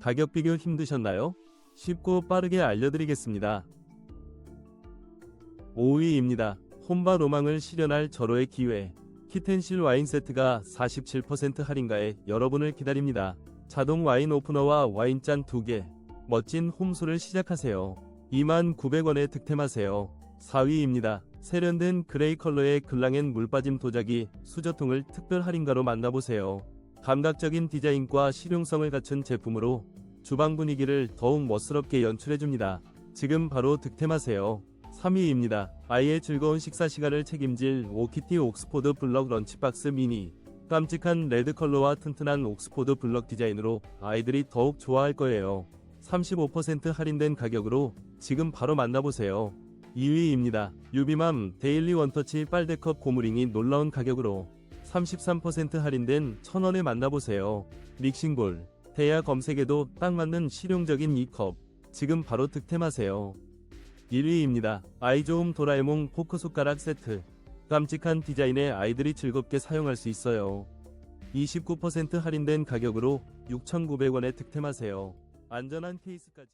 가격 비교 힘드셨나요? 쉽고 빠르게 알려드리겠습니다. 5위입니다. 혼바 로망을 실현할 절호의 기회. 키텐실 와인 세트가 47% 할인가에 여러분을 기다립니다. 자동 와인 오프너와 와인잔 2개. 멋진 홈소를 시작하세요. 29,900원에 득템하세요. 4위입니다. 세련된 그레이 컬러의 글랑엔 물빠짐 도자기 수저통을 특별 할인가로 만나보세요. 감각적인 디자인과 실용성을 갖춘 제품으로 주방 분위기를 더욱 멋스럽게 연출해줍니다. 지금 바로 득템하세요. 3위입니다. 아이의 즐거운 식사 시간을 책임질 오키티 옥스포드 블럭 런치박스 미니. 깜찍한 레드 컬러와 튼튼한 옥스포드 블럭 디자인으로 아이들이 더욱 좋아할 거예요. 35% 할인된 가격으로 지금 바로 만나보세요. 2위입니다. 유비맘 데일리 원터치 빨대컵 고무링이 놀라운 가격으로 33% 할인된 1000원에 만나보세요. 믹싱볼, 대야 검색에도 딱 맞는 실용적인 이 컵. 지금 바로 득템하세요. 1위입니다. 아이조움 도라에몽 포크 숟가락 세트. 깜찍한 디자인에 아이들이 즐겁게 사용할 수 있어요. 29% 할인된 가격으로 6,900원에 득템하세요. 안전한 케이스까지.